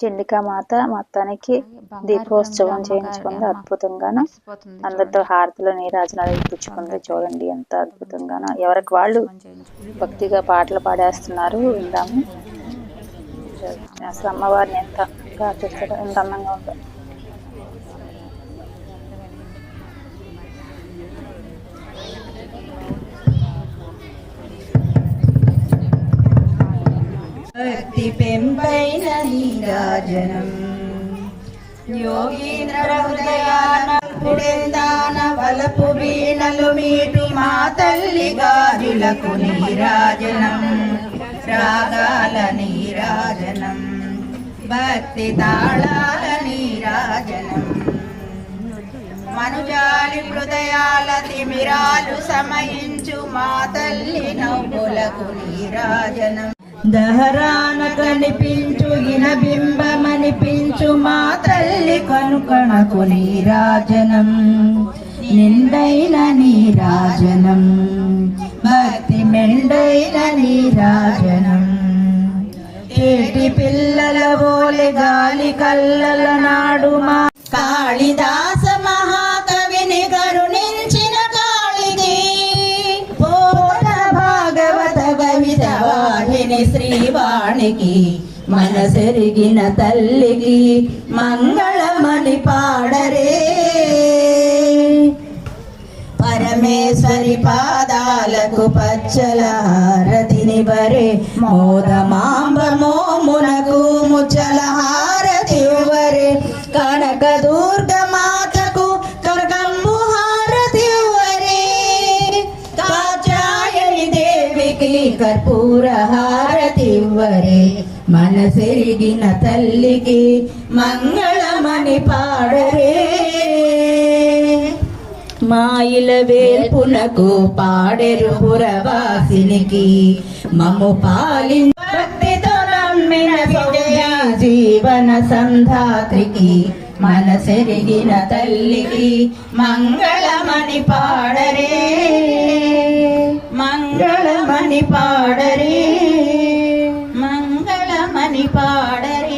చండికా మాత మొత్తానికి దీపోత్సవం చేయించుకుంది అద్భుతంగాను. అందరితో హారతిలో నీరాజనాలు ఇప్పించుకుంది చూడండి ఎంత అద్భుతంగానో. ఎవరికి వాళ్ళు భక్తిగా పాటలు పాడేస్తున్నారు విందాము. అసలు అమ్మవారిని ఎంత ఎంత అందంగా ఉందో. భక్తి పెంపైన నీరాజనం. యోగీంద్ర హృదయాన వలపు వీణలు మీటి మా తల్లి గాజులకు నీరాజనం రాగాల నీరాజనం. భక్తి తాళాల నీరాజనం. మనుజాలి హృదయాల తిమిరాలు సమయించు మా తల్లి నవ్వులకు నీరాజనం. దహరాన కనిపించు ఇనబింబమనిపించు మా తల్లి కనుకణకు నీరాజనం. నిండైన నీరాజనం. భక్తి మెండైన నీరాజనం. ఏటి పిల్లల ఓలె గాలి కల్లల నాడు మా కాళిదా శ్రీవాణికి మనసెరిగిన తల్లికి మంగళమని పాడరే. పరమేశ్వరి పాదాలకు పచ్చల హారతిని బరే మోదమాంబమోమునకు ముచ్చల హారతి వరే కనక దుర్గ మాతకు కనకంబు హారతి వరే కాచాయని దేవికి కర్పూర హారతి ఇవ్వరే మనసెరిగిన తల్లికి మంగళమని పాడరే మాయిల వేల్పునకు పాడెరు పురవాసినికి మము పాలి భక్తితో నమ్మిన జీవన సంధాత్రికి మనసెరిగిన తల్లికి మంగళమణి పాడరే మంగళమణి పాడరే పాడరే.